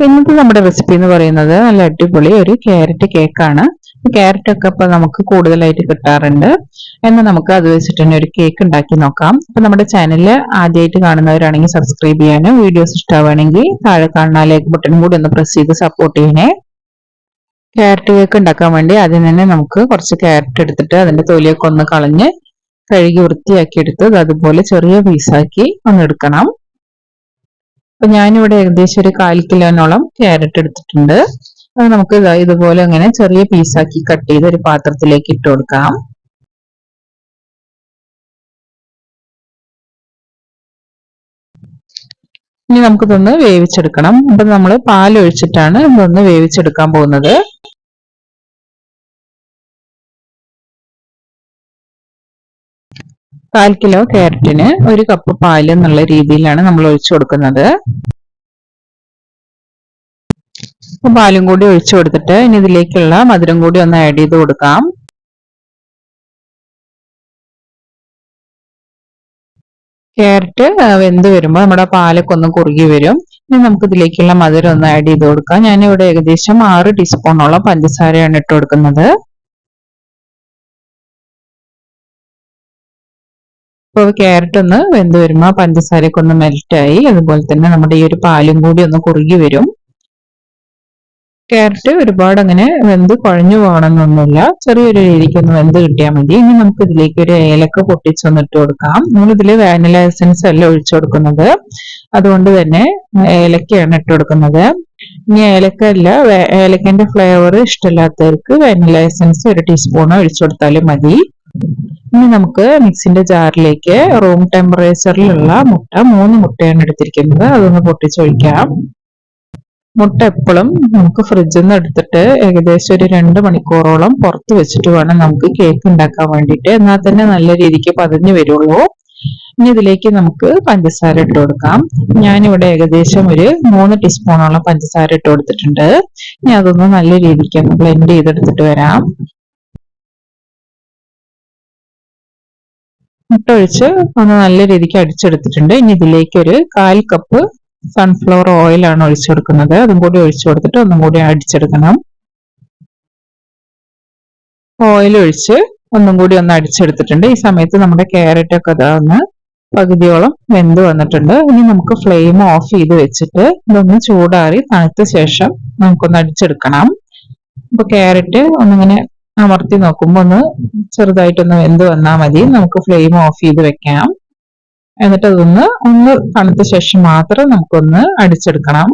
ഇന്നത്തെ നമ്മുടെ റെസിപ്പി എന്ന് പറയുന്നത് നല്ല അടിപൊളി ഒരു ക്യാരറ്റ് കേക്കാണ് ക്യാരറ്റ് ഒക്കെ ഇപ്പൊ നമുക്ക് കൂടുതലായിട്ട് കിട്ടാറുണ്ട്. എന്നാൽ നമുക്ക് അത് വെച്ചിട്ട് തന്നെ ഒരു കേക്ക് ഉണ്ടാക്കി നോക്കാം. അപ്പൊ നമ്മുടെ ചാനൽ ആദ്യമായിട്ട് കാണുന്നവരാണെങ്കിൽ സബ്സ്ക്രൈബ് ചെയ്യാനും വീഡിയോസ് ഇഷ്ടമാണെങ്കിൽ താഴെ കാണുന്ന ലൈക്ക് ബട്ടൺ കൂടി ഒന്ന് പ്രസ് ചെയ്ത് സപ്പോർട്ട് ചെയ്യണേ. ക്യാരറ്റ് കേക്ക് ഉണ്ടാക്കാൻ വേണ്ടി ആദ്യം തന്നെ നമുക്ക് കുറച്ച് ക്യാരറ്റ് എടുത്തിട്ട് അതിന്റെ തൊലിയൊക്കെ ഒന്ന് കളഞ്ഞ് കഴുകി വൃത്തിയാക്കി എടുത്ത് അതുപോലെ ചെറിയ പീസാക്കി ഒന്ന് എടുക്കണം. അപ്പൊ ഞാനിവിടെ ഏകദേശം ഒരു കാൽ കിലോനോളം ക്യാരറ്റ് എടുത്തിട്ടുണ്ട്. അത് നമുക്ക് ഇതുപോലെ അങ്ങനെ ചെറിയ പീസാക്കി കട്ട് ചെയ്ത് ഒരു പാത്രത്തിലേക്ക് ഇട്ട് കൊടുക്കാം. ഇനി നമുക്കിതൊന്ന് വേവിച്ചെടുക്കണം. അപ്പൊ നമ്മൾ പാൽ ഒഴിച്ചിട്ടാണ് ഇതൊന്ന് വേവിച്ചെടുക്കാൻ പോകുന്നത്. കാൽ കിലോ ക്യാരറ്റിന് ഒരു കപ്പ് പാൽ എന്നുള്ള രീതിയിലാണ് നമ്മൾ ഒഴിച്ചു കൊടുക്കുന്നത്. പാലും കൂടി ഒഴിച്ചു കൊടുത്തിട്ട് ഇനി ഇതിലേക്കുള്ള മധുരം കൂടി ഒന്ന് ആഡ് ചെയ്ത് കൊടുക്കാം. ക്യാരറ്റ് വെന്ത് വരുമ്പോൾ നമ്മുടെ പാലൊക്കെ ഒന്ന് കുറുകി വരും. ഇനി നമുക്ക് ഇതിലേക്കുള്ള മധുരം ഒന്ന് ആഡ് ചെയ്ത് കൊടുക്കാം. ഞാനിവിടെ ഏകദേശം ആറ് ടീസ്പൂണോളം പഞ്ചസാരയാണ് ഇട്ട് കൊടുക്കുന്നത്. ഇപ്പോൾ ക്യാരറ്റ് ഒന്ന് വെന്ത് വരുമ്പോൾ പഞ്ചസാരയൊക്കെ ഒന്ന് മെൽറ്റായി അതുപോലെ തന്നെ നമ്മുടെ ഈ ഒരു പാലും കൂടി ഒന്ന് കുറുകി വരും. ക്യാരറ്റ് ഒരുപാട് അങ്ങനെ വെന്ത് കുഴഞ്ഞു പോകണമെന്നൊന്നുമില്ല. ചെറിയൊരു രീതിക്ക് ഒന്ന് വെന്ത് കിട്ടിയാൽ മതി. ഇനി നമുക്ക് ഇതിലേക്ക് ഒരു ഏലക്ക പൊട്ടിച്ചൊന്ന് ഇട്ട് കൊടുക്കാം. നമ്മൾ ഇതിൽ വാനില എസൻസ് അല്ല ഒഴിച്ചു കൊടുക്കുന്നത്. അതുകൊണ്ട് തന്നെ ഏലക്കയാണ് ഇട്ട് കൊടുക്കുന്നത്. ഇനി ഏലക്ക അല്ല ഏലക്കന്റെ ഫ്ലേവർ ഇഷ്ടമില്ലാത്തവർക്ക് വാനില എസൻസ് ഒരു ടീസ്പൂൺ ഒഴിച്ചു കൊടുത്താലും മതി. ഇനി നമുക്ക് മിക്സിന്റെ ജാറിലേക്ക് റൂം ടെമ്പറേച്ചറിലുള്ള മുട്ട മൂന്ന് മുട്ടയാണ് എടുത്തിരിക്കുന്നത്. അതൊന്ന് പൊട്ടിച്ചൊഴിക്കാം. മുട്ട എപ്പോഴും നമുക്ക് ഫ്രിഡ്ജിൽ നിന്ന് എടുത്തിട്ട് ഏകദേശം ഒരു രണ്ട് മണിക്കൂറോളം പുറത്ത് വെച്ചിട്ട് വേണം നമുക്ക് കേക്ക് ഉണ്ടാക്കാൻ വേണ്ടിയിട്ട്. എന്നാൽ തന്നെ നല്ല രീതിക്ക് പതിഞ്ഞു വരുള്ളൂ. ഇനി ഇതിലേക്ക് നമുക്ക് പഞ്ചസാര ഇട്ട് കൊടുക്കാം. ഞാനിവിടെ ഏകദേശം ഒരു മൂന്ന് ടീസ്പൂണോളം പഞ്ചസാര ഇട്ട് കൊടുത്തിട്ടുണ്ട്. ഇനി അതൊന്ന് നല്ല രീതിക്ക് ബ്ലെൻഡ് ചെയ്തെടുത്തിട്ട് വരാം. മുട്ട ഒഴിച്ച് ഒന്ന് നല്ല രീതിക്ക് അടിച്ചെടുത്തിട്ടുണ്ട്. ഇനി ഇതിലേക്ക് ഒരു കാൽ കപ്പ് സൺഫ്ലവർ ഓയിലാണ് ഒഴിച്ചു കൊടുക്കുന്നത്. അതും കൂടി ഒഴിച്ചു കൊടുത്തിട്ട് ഒന്നും കൂടി അടിച്ചെടുക്കണം. ഓയിൽ ഒഴിച്ച് ഒന്നും കൂടി ഒന്ന് അടിച്ചെടുത്തിട്ടുണ്ട്. ഈ സമയത്ത് നമ്മുടെ ക്യാരറ്റ് ഒക്കെ അതാ ഒന്ന് പകുതിയോളം വെന്ത് വന്നിട്ടുണ്ട്. ഇനി നമുക്ക് ഫ്ലെയിം ഓഫ് ചെയ്ത് വെച്ചിട്ട് ഇതൊന്ന് ചൂടാറി തണുത്ത ശേഷം നമുക്കൊന്ന് അടിച്ചെടുക്കണം. അപ്പൊ ക്യാരറ്റ് ഒന്നിങ്ങനെ അമർത്തി നോക്കുമ്പോൾ ഒന്ന് ചെറുതായിട്ടൊന്ന് വെന്ത് വന്നാൽ മതി. നമുക്ക് ഫ്ലെയിം ഓഫ് ചെയ്ത് വെക്കാം. എന്നിട്ട് അതൊന്ന് ഒന്ന് തണുത്ത ശേഷം മാത്രം നമുക്കൊന്ന് അടിച്ചെടുക്കണം.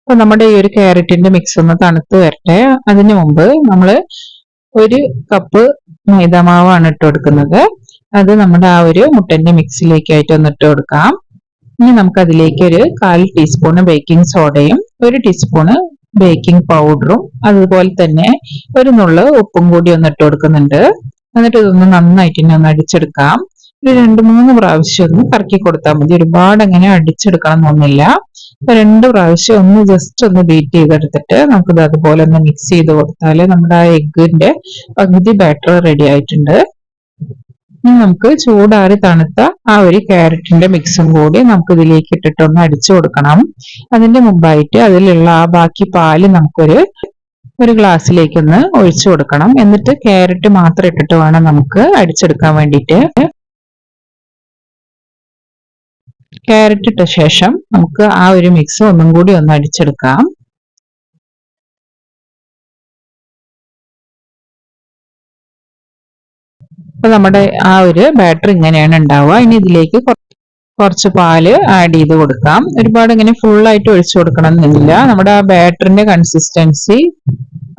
അപ്പൊ നമ്മുടെ ഈ ഒരു ക്യാരറ്റിന്റെ മിക്സ് ഒന്ന് തണുത്ത് വരട്ടെ. അതിനു മുമ്പ് നമ്മൾ ഒരു കപ്പ് മൈദാമാവാണ് ഇട്ട് കൊടുക്കുന്നത്. അത് നമ്മുടെ ആ ഒരു മുട്ടന്റെ മിക്സിലേക്കായിട്ട് ഒന്ന് ഇട്ട് കൊടുക്കാം. ഇനി നമുക്ക് അതിലേക്ക് ഒരു കാൽ ടീസ്പൂണ് ബേക്കിംഗ് സോഡയും ഒരു ടീസ്പൂണ് ബേക്കിംഗ് പൗഡറും അതുപോലെ തന്നെ ഒരു നുള്ള് ഉപ്പും കൂടി ഒന്ന് ഇട്ട് കൊടുക്കുന്നുണ്ട്. എന്നിട്ട് ഇതൊന്ന് നന്നായിട്ട് ഇനി ഒന്ന് അടിച്ചെടുക്കാം. ഒരു രണ്ട് മൂന്ന് പ്രാവശ്യം ഒന്ന് കറക്കി കൊടുത്താൽ മതി. ഒരുപാട് അങ്ങനെ അടിച്ചെടുക്കണം എന്നൊന്നുമില്ല രണ്ട് പ്രാവശ്യം ഒന്ന് ജസ്റ്റ് ഒന്ന് ബീറ്റ് ചെയ്തെടുത്തിട്ട് നമുക്കിത് അതുപോലെ ഒന്ന് മിക്സ് ചെയ്ത് കൊടുത്താൽ നമ്മുടെ ആ എഗ്ഗിന്റെ പകുതി ബാറ്റർ റെഡി ആയിട്ടുണ്ട്. ഇനി നമുക്ക് ചൂടാറി തണുത്ത ആ ഒരു ക്യാരറ്റിന്റെ മിക്സും കൂടി നമുക്ക് ഇതിലേക്ക് ഇട്ടിട്ട് ഒന്ന് അടിച്ചു കൊടുക്കണം. അതിന്റെ മുമ്പായിട്ട് അതിലുള്ള ആ ബാക്കി പാൽ നമുക്കൊരു ഒരു ഗ്ലാസ്സിലേക്ക് ഒന്ന് ഒഴിച്ചു കൊടുക്കണം. എന്നിട്ട് ക്യാരറ്റ് മാത്രം ഇട്ടിട്ട് വേണം നമുക്ക് അടിച്ചെടുക്കാൻ വേണ്ടിയിട്ട്. ക്യാരറ്റ് ഇട്ട ശേഷം നമുക്ക് ആ ഒരു മിക്സ് ഒന്നും കൂടി ഒന്ന് അടിച്ചെടുക്കാം. അപ്പൊ നമ്മുടെ ആ ഒരു ബാറ്റർ ഇങ്ങനെയാണ് ഉണ്ടാവുക. ഇനി ഇതിലേക്ക് കുറച്ച് പാൽ ആഡ് ചെയ്ത് കൊടുക്കാം. ഒരുപാട് ഇങ്ങനെ ഫുൾ ആയിട്ട് ഒഴിച്ചു കൊടുക്കണം എന്നില്ല നമ്മുടെ ആ ബാറ്ററിന്റെ കൺസിസ്റ്റൻസി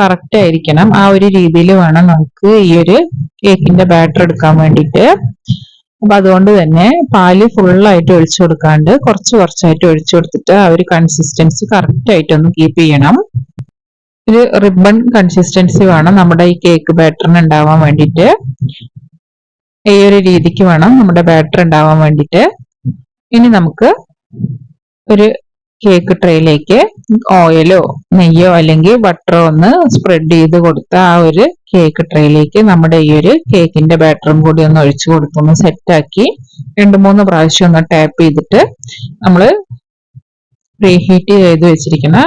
കറക്റ്റ് ആയിരിക്കണം. ആ ഒരു രീതിയിൽ വേണം നമുക്ക് ഈ ഒരു കേക്കിന്റെ ബാറ്റർ എടുക്കാൻ വേണ്ടിയിട്ട്. അപ്പൊ അതുകൊണ്ട് തന്നെ പാൽ ഫുള്ളായിട്ട് ഒഴിച്ചു കൊടുക്കാണ്ട് കുറച്ച് കുറച്ചായിട്ട് ഒഴിച്ചു കൊടുത്തിട്ട് ആ ഒരു കൺസിസ്റ്റൻസി കറക്റ്റ് ആയിട്ടൊന്ന് കീപ്പ് ചെയ്യണം. ഒരു റിബൺ കൺസിസ്റ്റൻസി വേണം നമ്മുടെ ഈ കേക്ക് ബാറ്ററിന് ഉണ്ടാവാൻ വേണ്ടിയിട്ട്. ഈ ഒരു രീതിക്ക് വേണം നമ്മുടെ ബാറ്റർ ഉണ്ടാവാൻ വേണ്ടിയിട്ട്. ഇനി നമുക്ക് ഒരു കേക്ക് ട്രേയിലേക്ക് ഓയിലോ നെയ്യോ അല്ലെങ്കിൽ ബട്ടറോ ഒന്ന് സ്പ്രെഡ് ചെയ്ത് കൊടുത്ത ആ ഒരു കേക്ക് ട്രേയിലേക്ക് നമ്മുടെ ഈ ഒരു കേക്കിന്റെ ബാറ്ററും കൂടി ഒന്ന് ഒഴിച്ചു കൊടുത്തൊന്ന് സെറ്റാക്കി രണ്ട് മൂന്ന് പ്രാവശ്യം ഒന്ന് ടാപ്പ് ചെയ്തിട്ട് നമ്മൾ പ്രീഹീറ്റ് ചെയ്ത് വെച്ചിരിക്കുന്ന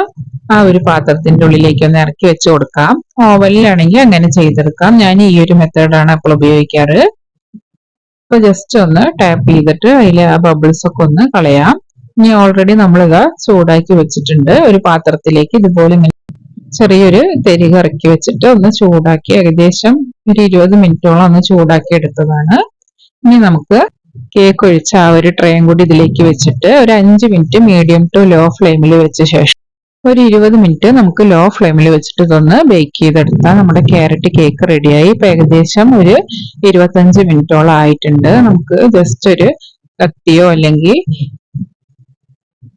ആ ഒരു പാത്രത്തിന്റെ ഉള്ളിലേക്ക് ഒന്ന് ഇറക്കി വെച്ച് കൊടുക്കാം. ഓവനിലാണെങ്കിൽ അങ്ങനെ ചെയ്തെടുക്കാം. ഞാൻ ഈ ഒരു മെത്തേഡാണ് അപ്പോൾ ഉപയോഗിക്കാറ്. ഇപ്പൊ ജസ്റ്റ് ഒന്ന് ടാപ്പ് ചെയ്തിട്ട് അതിലെ ആ ബബിൾസ് ഒക്കെ ഒന്ന് കളയാം. ഇനി ഓൾറെഡി നമ്മളിത് ചൂടാക്കി വെച്ചിട്ടുണ്ട്. ഒരു പാത്രത്തിലേക്ക് ഇതുപോലെ ചെറിയൊരു തെരി ഇറക്കി വെച്ചിട്ട് ഒന്ന് ചൂടാക്കി ഏകദേശം ഒരു ഇരുപത് മിനിറ്റോളം ഒന്ന് ചൂടാക്കി എടുത്തതാണ്. ഇനി നമുക്ക് കേക്ക് ഒഴിച്ച ആ ഒരു ട്രേയും കൂടി ഇതിലേക്ക് വെച്ചിട്ട് ഒരു അഞ്ച് മിനിറ്റ് മീഡിയം ടു ലോ ഫ്ലെയിമിൽ വെച്ച ശേഷം ഒരു ഇരുപത് മിനിറ്റ് നമുക്ക് ലോ ഫ്ലെയിമിൽ വെച്ചിട്ട് ഇതൊന്ന് ബേക്ക് ചെയ്തെടുത്താൽ നമ്മുടെ ക്യാരറ്റ് കേക്ക് റെഡിയായി ഇപ്പം ഏകദേശം ഒരു ഇരുപത്തഞ്ച് മിനിറ്റോളം ആയിട്ടുണ്ട്. നമുക്ക് ജസ്റ്റ് ഒരു കത്തിയോ അല്ലെങ്കിൽ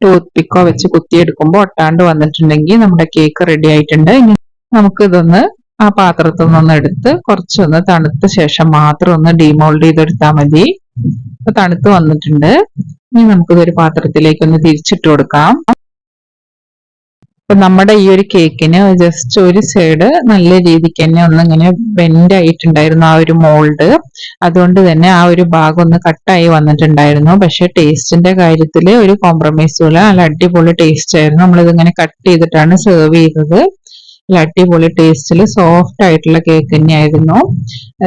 ടൂത്ത് പിക്കോ വെച്ച് കുത്തിയെടുക്കുമ്പോൾ ഒട്ടാണ്ട് വന്നിട്ടുണ്ടെങ്കിൽ നമ്മുടെ കേക്ക് റെഡി ആയിട്ടുണ്ട്. ഇനി നമുക്ക് ഇതൊന്ന് ആ പാത്രത്തിൽ നിന്നൊന്ന് എടുത്ത് കുറച്ചൊന്ന് തണുത്ത ശേഷം മാത്രം ഒന്ന് ഡീമോൾഡ് ചെയ്തെടുത്താൽ മതി. തണുത്ത് വന്നിട്ടുണ്ട്. ഇനി നമുക്കിതൊരു പാത്രത്തിലേക്ക് ഒന്ന് തിരിച്ചിട്ട് കൊടുക്കാം. അപ്പൊ നമ്മുടെ ഈ ഒരു കേക്കിന് ജസ്റ്റ് ഒരു സൈഡ് നല്ല രീതിക്ക് തന്നെ ഒന്ന് ഇങ്ങനെ ബെൻഡ് ആയിട്ടുണ്ടായിരുന്നു ആ ഒരു മോൾഡ് അതുകൊണ്ട് തന്നെ ആ ഒരു ഭാഗം ഒന്ന് കട്ടായി വന്നിട്ടുണ്ടായിരുന്നു. പക്ഷെ ടേസ്റ്റിന്റെ കാര്യത്തിൽ ഒരു കോംപ്രമൈസും ഇല്ല നല്ല അടിപൊളി ടേസ്റ്റ് ആയിരുന്നു. നമ്മളിത് ഇങ്ങനെ കട്ട് ചെയ്തിട്ടാണ് സെർവ് ചെയ്തത്. അടിപൊളി ടേസ്റ്റിൽ സോഫ്റ്റ് ആയിട്ടുള്ള കേക്ക് തന്നെയായിരുന്നു.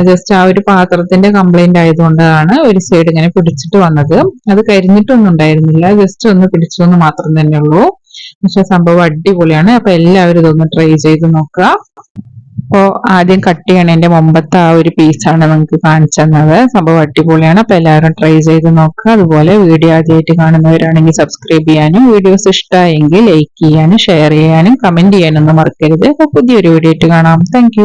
ജസ്റ്റ് ആ ഒരു പാത്രത്തിന്റെ കംപ്ലൈന്റ് ആയതുകൊണ്ടാണ് ഒരു സൈഡ് ഇങ്ങനെ പിടിച്ചിട്ട് വന്നത്. അത് കരിഞ്ഞിട്ടൊന്നും ഉണ്ടായിരുന്നില്ല. ജസ്റ്റ് ഒന്ന് പിടിച്ചു എന്ന് മാത്രം തന്നെ ഉള്ളൂ. പക്ഷെ സംഭവം അടിപൊളിയാണ്. അപ്പൊ എല്ലാവരും ഇതൊന്ന് ട്രൈ ചെയ്ത് നോക്കുക. അപ്പോ ആദ്യം കട്ട് ചെയ്യണതിന്റെ മുമ്പത്തെ ആ ഒരു പീസാണ് നിങ്ങൾക്ക് കാണിച്ചു തന്നത്. സംഭവം അടിപൊളിയാണ്. അപ്പൊ എല്ലാവരും ട്രൈ ചെയ്ത് നോക്കുക. അതുപോലെ വീഡിയോ ആദ്യമായിട്ട് കാണുന്നവരാണെങ്കിൽ സബ്സ്ക്രൈബ് ചെയ്യാനും വീഡിയോസ് ഇഷ്ടമായെങ്കിൽ ലൈക്ക് ചെയ്യാനും ഷെയർ ചെയ്യാനും കമന്റ് ചെയ്യാനൊന്നും മറക്കരുത്. അപ്പൊ പുതിയൊരു വീഡിയോ ആയിട്ട് കാണാം. താങ്ക്